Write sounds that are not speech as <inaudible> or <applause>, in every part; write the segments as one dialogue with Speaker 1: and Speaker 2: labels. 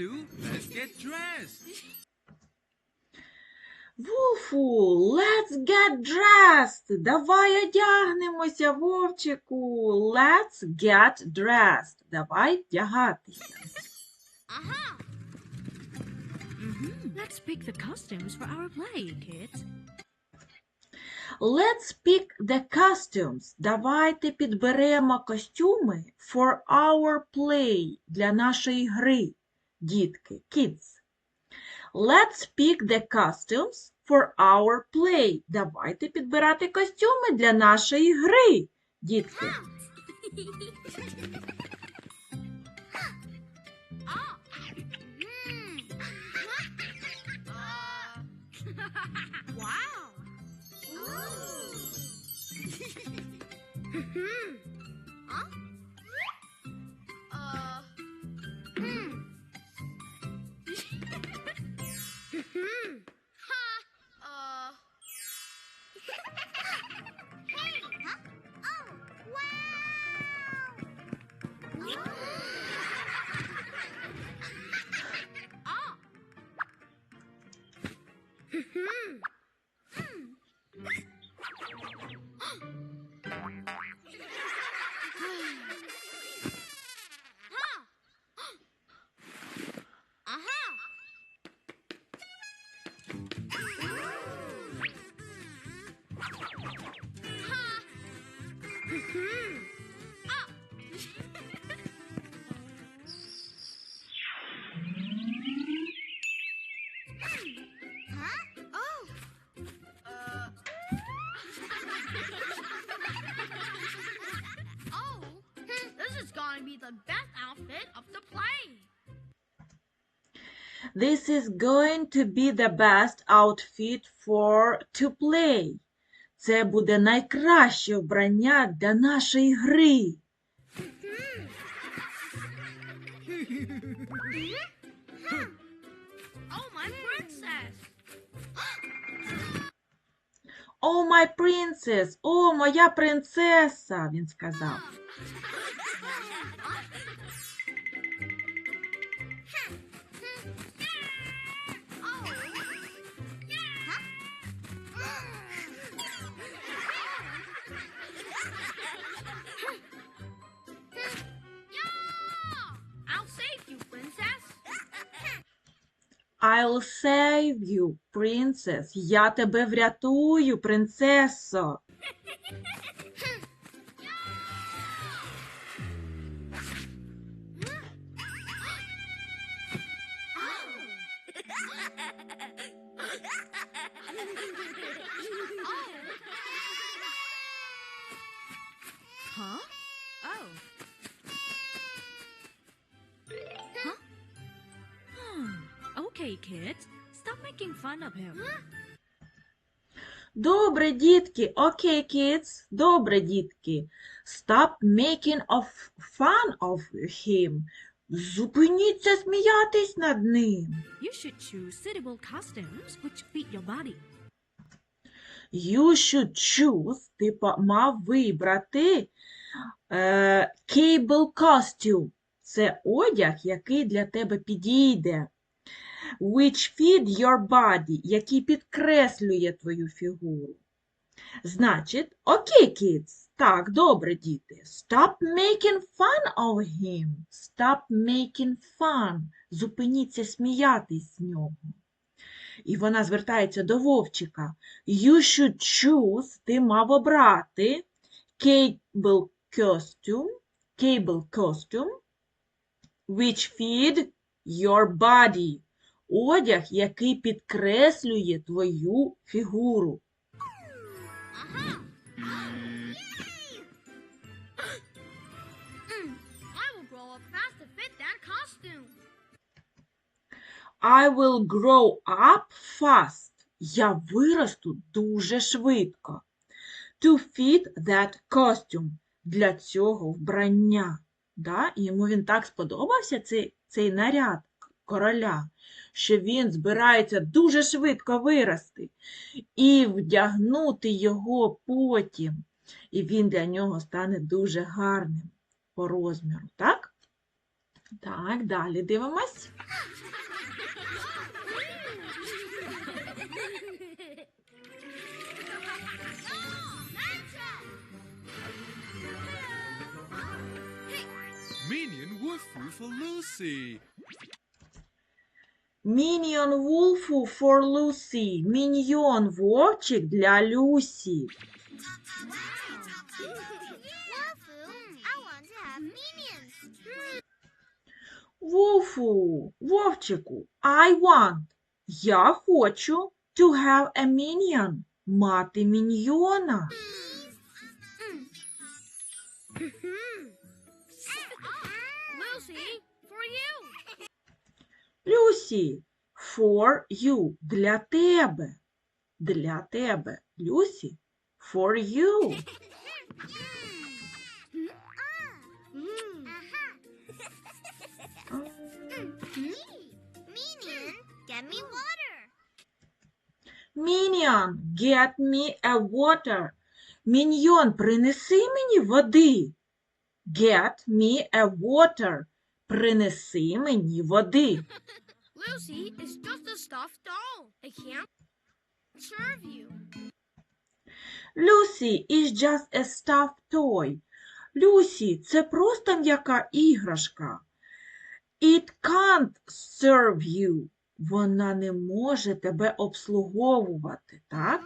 Speaker 1: do, let's get dressed.
Speaker 2: Вуфу, let's get dressed. Давай одягнемося, Вовчику. Let's get dressed. Давай вдягатися.
Speaker 3: Aha!
Speaker 4: Let's pick the costumes for our play, kids.
Speaker 2: Let's pick the costumes. Давайте підберемо костюми for our play для нашої гри, дітки, kids. Let's pick the costumes for our play. Давайте підбирати костюми для нашої гри, дітки.
Speaker 3: Wow! <laughs> Hmm. This is going to be the best outfit
Speaker 2: for to play. Це буде найкраще вбрання для нашої гри.
Speaker 3: Oh, my princess.
Speaker 2: О! О, моя принцеса! Він сказав.
Speaker 3: I'll save you, princess.
Speaker 2: Я тебе врятую, принцесо.
Speaker 4: Kids. Stop making fun of him.
Speaker 2: Добре, дітки. Окей, okay, kids. Добре, дітки. Stop making of fun of him. Зупиніться сміятись над ним.
Speaker 4: You should choose suitable costumes which fit your body.
Speaker 2: You should choose. Ти мав вибрати е, cable costume. Це одяг, який для тебе підійде. Which fit your body, який підкреслює твою фігуру. Значить, окей, kids. Так, добре, діти. Stop making fun of him. Stop making fun. Зупиніться сміятись з нього. І вона звертається до Вовчика. You should choose, ти мав обрати cable costume, cable costume, which fit your body. Одяг, який підкреслює твою фігуру.
Speaker 3: I will grow up fast to fit that costume.
Speaker 2: I will grow up fast. Я виросту дуже швидко. To fit that costume. Для цього вбрання. Да? І Йому він так сподобався, цей, цей наряд короля, що він збирається дуже швидко вирости і вдягнути його потім. І він для нього стане дуже гарним по розміру. Так? Так, далі дивимось.
Speaker 1: Minion Lucy.
Speaker 2: Міньйон Вулфу for Lucy. Міньйон вовчик для Люсі.
Speaker 3: Wafu, I want to have minions.
Speaker 2: Вулфу, вовчику, I want. Я хочу to have a minion. Мати міньйона.
Speaker 3: Lucy, for you.
Speaker 2: Люсі, for you. Для тебе. Для тебе. Люсі, for you.
Speaker 3: Me. Minion, get me water.
Speaker 2: Minion, get me a water. Міньйон, принеси мені води. Get me a water. Принеси мені води.
Speaker 3: Lucy is just a stuffed doll. It can't serve you.
Speaker 2: Lucy is just a stuffed toy. Люсі, це просто м'яка іграшка. It can't serve you. Вона не може тебе обслуговувати, так?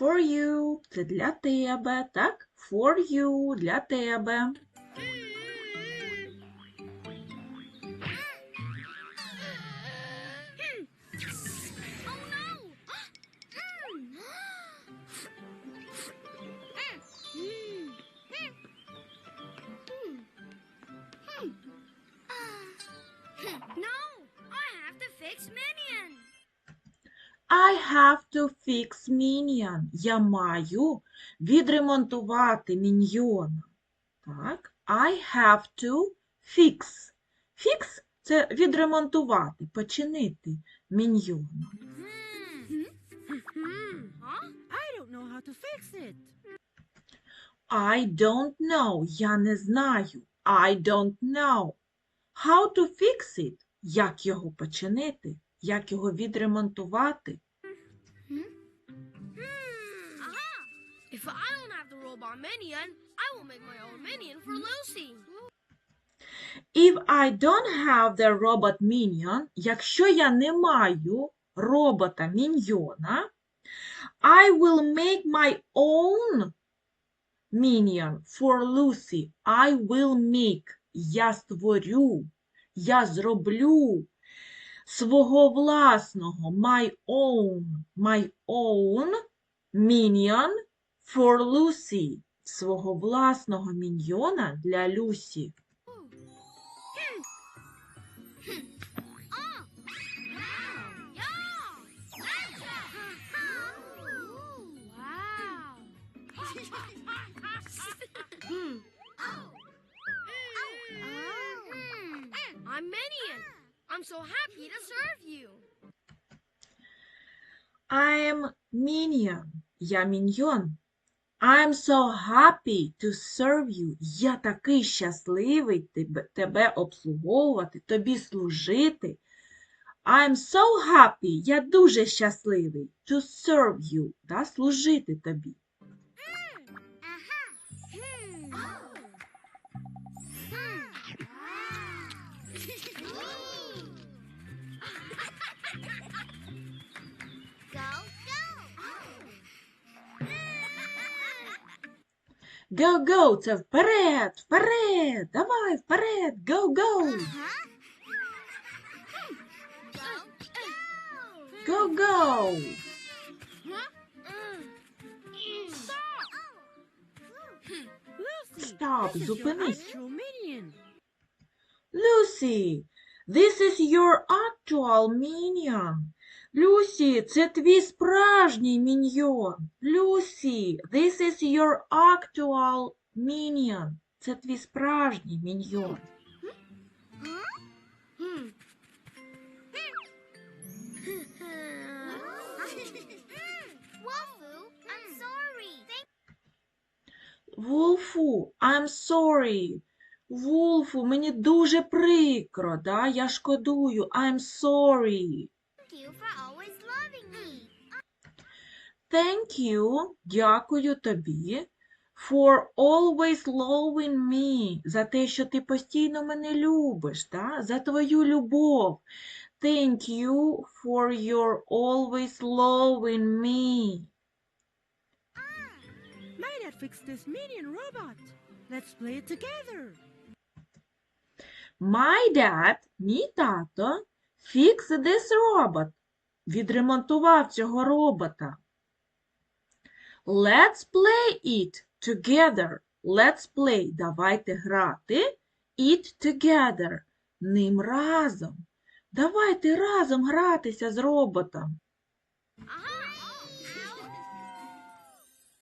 Speaker 3: For you –
Speaker 2: це для тебе, так? For you – для тебе.
Speaker 3: I have to fix minion.
Speaker 2: Я маю відремонтувати міньйона. Так? I have to fix. Fix – це відремонтувати, починити міньйона.
Speaker 4: I don't know how to fix it.
Speaker 2: I don't know. Я не знаю. I don't know. How to fix it? Як його починити? Як його відремонтувати?
Speaker 3: If I don't have the robot minion,
Speaker 2: якщо я не маю робота міньйона, I will make my own minion for Lucy. I will make. Я створю, я зроблю свого власного my own, my own minion for Lucy. Свого власного міньйона для Люсі.
Speaker 3: I'm so happy to serve you.
Speaker 2: I'm minion. Я міньйон. I'm so happy to serve you. Я такий щасливий тебе, тебе обслуговувати, тобі служити. I'm so happy. Я дуже щасливий to serve you. Да, служити тобі. Go, go, це вперед, вперед, давай, вперед, go, go, go, go.
Speaker 4: Lucy,
Speaker 2: Stop,
Speaker 4: this is your
Speaker 2: зупинись.
Speaker 4: actual minion.
Speaker 2: Lucy, this is your actual minion. Люсі, це твій справжній міньйон. Люсі, this is your actual minion. Це твій справжній міньйон. Вулфу, I'm sorry. Вулфу, мені дуже прикро, да? Я шкодую. I'm sorry. Thank you, дякую тобі. For always loving me. За те, що ти постійно мене любиш, да? За твою любов. Thank you for your always loving me.
Speaker 4: My dad fixed this minion robot. Let's play it together.
Speaker 2: My dad, мій тато, fix this robot. Відремонтував цього робота. Let's play it together. Let's play. Давайте грати. It together. Ним разом. Давайте разом гратися з роботом.
Speaker 3: Aha!